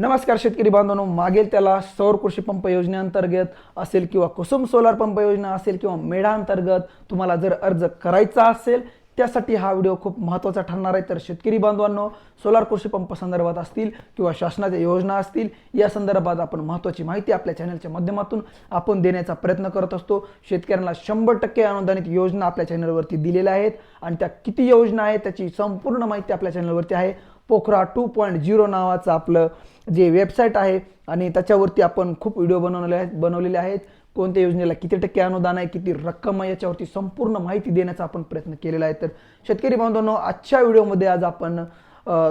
नमस्कार शेतकरी बांधवांनो. मागेल त्याला सौर कृषी पंप योजनेअंतर्गत असेल किंवा कुसुम सोलार पंप योजना असेल किंवा मेढा अंतर्गत तुम्हाला जर अर्ज करायचा असेल त्यासाठी हा व्हिडिओ खूप महत्त्वाचा ठरणार आहे. तर शेतकरी बांधवांनो सोलार कृषी पंप संदर्भात असतील किंवा शासनाच्या योजना असतील या संदर्भात आपण महत्त्वाची माहिती आपल्या चॅनलच्या माध्यमातून आपण देण्याचा प्रयत्न करत असतो. शेतकऱ्यांना शंभर टक्के अनुदानित योजना आपल्या चॅनलवरती दिलेल्या आहेत आणि त्या किती योजना आहेत त्याची संपूर्ण माहिती आपल्या चॅनलवरती आहे. पोखरा टू पॉईंट झिरो नावाचं आपलं जे वेबसाईट आहे आणि त्याच्यावरती आपण खूप व्हिडिओ बनवलेले आहेत बनवलेले आहेत. कोणत्या योजनेला किती टक्के अनुदान आहे किती रक्कम आहे याच्यावरती संपूर्ण माहिती देण्याचा आपण प्रयत्न केलेला आहे. तर शेतकरी बांधवांनो आजच्या व्हिडिओमध्ये आज आपण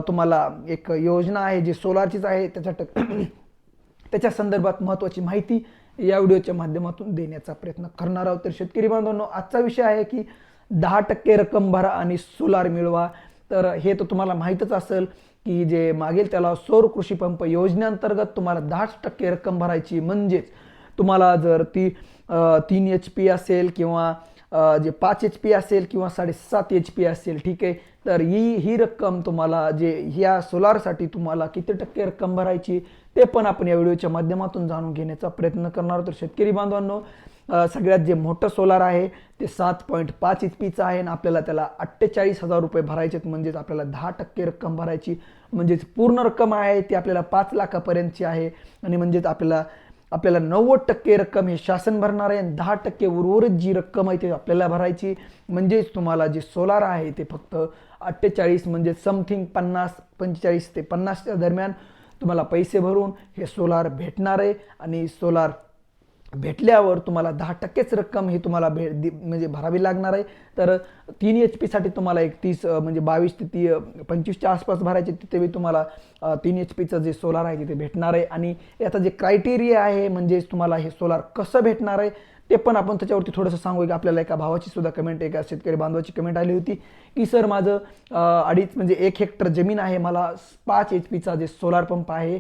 तुम्हाला एक योजना आहे जी सोलारचीच आहे. त्याच्या टक त्याच्या संदर्भात महत्त्वाची माहिती या व्हिडिओच्या माध्यमातून देण्याचा प्रयत्न करणार आहोत. तर शेतकरी बांधवांनो आजचा विषय आहे की दहा टक्के रक्कम भरा आणि सोलार मिळवा. तर हे तर तुम्हाला माहीतच असेल की जे मागेल त्याला सौर कृषी पंप योजनेअंतर्गत तुम्हाला दहाच टक्के रक्कम भरायची म्हणजेच तुम्हाला जर ती तीन एच पी असेल किंवा जे पाच एच पी असेल किंवा साडेसात एच पी असेल ठीक आहे? तर ही ही रक्कम तुम्हाला जे ह्या सोलारसाठी तुम्हाला किती टक्के रक्कम भरायची? ते पण आपण या व्हिडिओच्या माध्यमातून जाणून घेण्याचा प्रयत्न करणार तर शेतकरी बांधवांनो सगळ्यात जे मोठं सोलार आहे ते सात पॉईंट पाच एच पीचं आहे आणि आपल्याला त्याला अठ्ठेचाळीस हजार रुपये भरायचे आहेत. म्हणजेच आपल्याला दहा टक्के रक्कम भरायची म्हणजेच पूर्ण रक्कम आहे ती आपल्याला पाच लाखापर्यंतची आहे. आणि म्हणजेच आपल्याला आपल्याला नव्वद टक्के रक्कम हे शासन भरणार आहे आणि दहा टक्के उर्वरित जी रक्कम आहे ती आपल्याला भरायची. म्हणजेच तुम्हाला जे सोलार आहे ते फक्त अठ्ठेचाळीस म्हणजे समथिंग पन्नास पंचेचाळीस ते पन्नासच्या दरम्यान तुम्हाला पैसे भरून हे सोलार भेटणार आहे आणि सोलार भेटल्यावर तुम्हाला दहा टक्केच रक्कम ही तुम्हाला भेट दि- म्हणजे भरावी लागणार आहे. तर तीन एच पीसाठी तुम्हाला एक तीस म्हणजे बावीस ते ती पंचवीसच्या आसपास भरायचे तिथे बी तुम्हाला तीन एच पीचं जे सोलार आहे तिथे भेटणार आहे. आणि याचा जे क्रायटेरिया आहे म्हणजेच तुम्हाला हे सोलार कसं भेटणार आहे ते पण आपण त्याच्यावरती थोडंसं सांगू. की आपल्याला एका भावाची सुद्धा कमेंट एका शेतकरी बांधवाची कमेंट आली होती की सर माझं अडीच म्हणजे एक हेक्टर जमीन आहे. मला पाच एच पीचा जे सोलार पंप आहे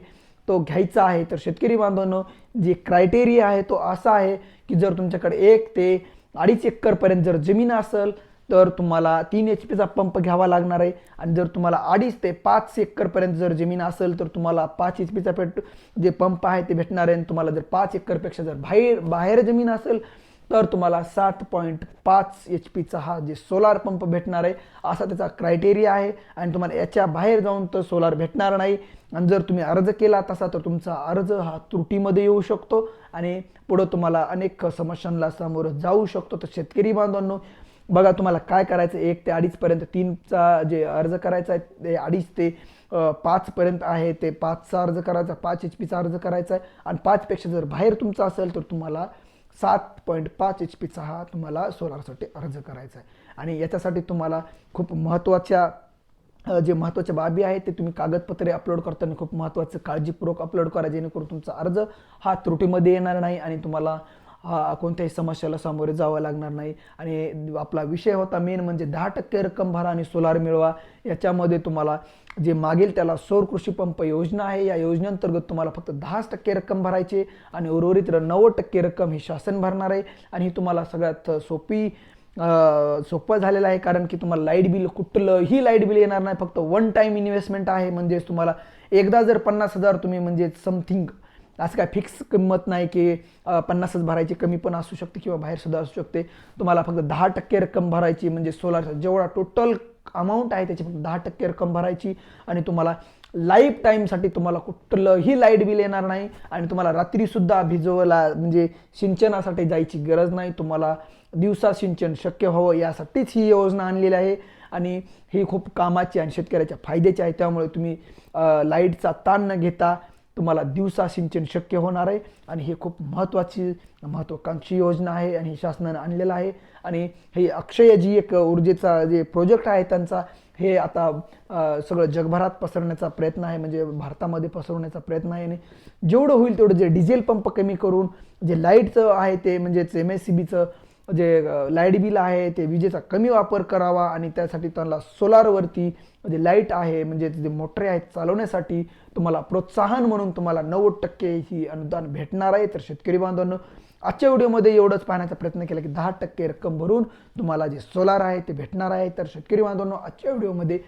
तो घ्यायचा आहे. तर शेतकरी बांधवांनो जे क्रायटेरिया आहे तो असा आहे की जर तुमच्याकडे एक ते अडीच एकरपर्यंत जर जमीन असेल तर तुम्हाला तीन एच पीचा पंप घ्यावा लागणार आहे. आणि जर तुम्हाला अडीच ते पाच एकरपर्यंत जर जमीन असेल तर तुम्हाला पाच एच पीचा पेट जे पंप आहे ते भेटणार आहे. आणि तुम्हाला जर पाच एकरपेक्षा जर बाहेर बाहेर जमीन असेल तर तुम्हाला सात पॉईंट पाच एच पीचा हा जे सोलार पंप भेटणार आहे असा त्याचा क्रायटेरिया आहे. आणि तुम्हाला याच्या बाहेर जाऊन तर सोलार भेटणार नाही. आणि जर तुम्ही अर्ज केला तसा तर तुमचा अर्ज हा त्रुटीमध्ये येऊ शकतो. आणि पुढं तुम्हाला अनेक समस्यांना सामोरं जाऊ शकतो. तर शेतकरी बांधवांनो बघा तुम्हाला काय करायचं एक ते अडीचपर्यंत तीनचा जे अर्ज करायचा आहे ते अडीच ते पाचपर्यंत आहे. ते पाचचा अर्ज करायचा पाच एच पीचा अर्ज करायचा आहे. आणि पाचपेक्षा जर बाहेर तुमचा असेल तर तुम्हाला सात पॉईंट पाच एच पीचा हा तुम्हाला सोलारसाठी अर्ज करायचा आहे आणि याच्यासाठी तुम्हाला खूप महत्त्वाच्या जे महत्त्वाच्या बाबी आहेत ते तुम्ही कागदपत्रे अपलोड करताना खूप महत्त्वाचं काळजीपूर्वक अपलोड करा जेणेकरून तुमचा अर्ज हा त्रुटीमध्ये येणार नाही आणि तुम्हाला कोणत्याही समस्याला सामोरे जावं लागणार नाही. आणि आपला विषय होता मेन म्हणजे दहा टक्के रक्कम भरा आणि सोलार मिळवा. याच्यामध्ये तुम्हाला जे मागेल त्याला सौर कृषी पंप योजना आहे या योजनेअंतर्गत तुम्हाला फक्त दहाच टक्के रक्कम भरायची आणि उर्वरित नव्वद टक्के रक्कम ही शासन भरणार आहे. आणि ही तुम्हाला सगळ्यात सोपी सोपं झालेलं आहे. कारण की तुम्हाला लाइट बिल कुठलंही लाइट बिल येणार नाही. फक्त वन टाईम इन्व्हेस्टमेंट आहे. म्हणजेच तुम्हाला एकदा जर पन्नास हजार तुम्ही म्हणजे समथिंग असं काय फिक्स किंमत नाही की पन्नासच भरायची कमी पण असू शकते किंवा बाहेरसुद्धा असू शकते. तुम्हाला फक्त दहा टक्के रक्कम भरायची म्हणजे सोलारचा जेवढा टोटल अमाऊंट आहे त्याची फक्त दहा टक्के रक्कम भरायची आणि तुम्हाला लाईफ टाईमसाठी तुम्हाला कुठलंही लाइट बिल येणार नाही आणि तुम्हाला रात्रीसुद्धा भिजवला म्हणजे सिंचनासाठी जायची गरज नाही. तुम्हाला दिवसा सिंचन शक्य व्हावं यासाठीच ही योजना आणलेली आहे आणि ही खूप कामाची आणि शेतकऱ्याच्या फायद्याची आहे. त्यामुळे तुम्ही लाईटचा ताण न घेता तुम्हाला दिवसा सिंचन शक्य होणार आहे. आणि हे खूप महत्त्वाची महत्त्वाकांक्षी योजना आहे आणि शासनानं आणलेलं आहे. आणि हे अक्षय जी एक ऊर्जेचा जे प्रोजेक्ट आहे त्यांचा हे आता सगळं जगभरात पसरण्याचा प्रयत्न आहे. म्हणजे भारतामध्ये पसरवण्याचा प्रयत्न आहे. आणि जेवढं होईल तेवढं जे डिझेल पंप कमी करून जे लाईटचं आहे ते म्हणजेच एम एस सी बीचं जे लाइट बिल आहे ते विजेचा कमी वापर करावा आणि त्यासाठी त्यांना सोलारवरती जे लाइट आहे म्हणजे जे मोटरे आहेत चालवण्यासाठी तुम्हाला प्रोत्साहन म्हणून तुम्हाला नव्वद टक्के ही अनुदान भेटणार आहे. तर शेतकरी बांधवांनो आजच्या व्हिडिओमध्ये एवढंच पाहण्याचा प्रयत्न केला की दहा टक्के रक्कम भरून तुम्हाला जे सोलार आहे ते भेटणार आहे. तर शेतकरी बांधवांनो आजच्या व्हिडिओमध्ये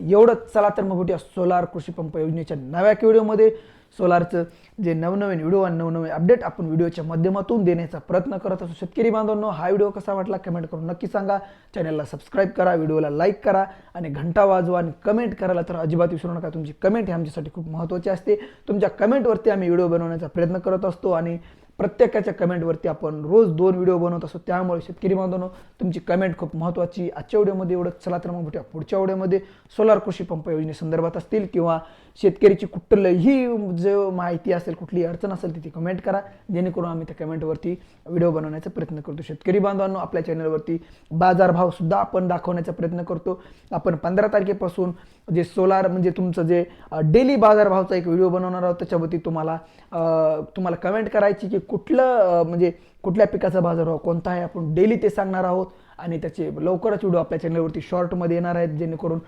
एवढंच चला तर मग भेटूया सोलार कृषी पंप योजनेच्या नव्या व्हिडिओमध्ये. सोलारचं जे नवनवीन व्हिडिओ आणि नवनवीन अपडेट आपण व्हिडिओच्या माध्यमातून देण्याचा प्रयत्न करत असतो. शेतकरी बांधवांनो हा व्हिडिओ कसा वाटला कमेंट करून नक्की सांगा. चॅनलला सबस्क्राईब करा व्हिडिओला लाईक करा आणि घंटा वाजवा आणि कमेंट करायला तर अजिबात विसरू नका. तुमची कमेंट हे आमच्यासाठी खूप महत्त्वाची असते. तुमच्या कमेंटवरती आम्ही व्हिडिओ बनवण्याचा प्रयत्न करत असतो आणि प्रत्येकाच्या कमेंटवरती आपण रोज दोन व्हिडिओ बनवत असतो. त्यामुळे शेतकरी बांधवांनो तुमची कमेंट खूप महत्त्वाची आजच्या व्हिडिओमध्ये एवढं चला तर मग भेटूया पुढच्या व्हिडिओमध्ये सोलार कृषी पंप योजनेसंदर्भात असतील किंवा शेतकरीची कुठलंही जो माहिती असेल कुठली अडचण असेल तिथे ती कमेंट करा. जेणेकरून आम्ही त्या कमेंटवरती व्हिडिओ बनवण्याचा प्रयत्न करतो. शेतकरी बांधवांनो आपल्या चॅनलवरती बाजारभावसुद्धा आपण दाखवण्याचा प्रयत्न करतो. आपण पंधरा तारखेपासून जे सोलार म्हणजे तुमचं जे डेली बाजारभावचा एक व्हिडिओ बनवणार आहोत त्याच्यावरती तुम्हाला तुम्हाला कमेंट करायची की कुठलं म्हणजे कुठल्या पिकाचा बाजारभाव कोणता आहे आपण डेली ते सांगणार आहोत. आणि त्याचे लवकरच व्हिडिओ आपल्या चॅनलवरती शॉर्टमध्ये येणार आहेत जेणेकरून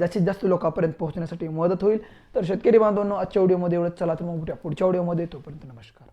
जास्तीत जास्त लोकांपर्यंत पोहोचण्यासाठी मदत होईल. तर शेतकरी बांधवांनो आजच्या व्हिडिओमध्ये एवढंच. चला तर मग पुढच्या व्हिडिओमध्ये तोपर्यंत नमस्कार.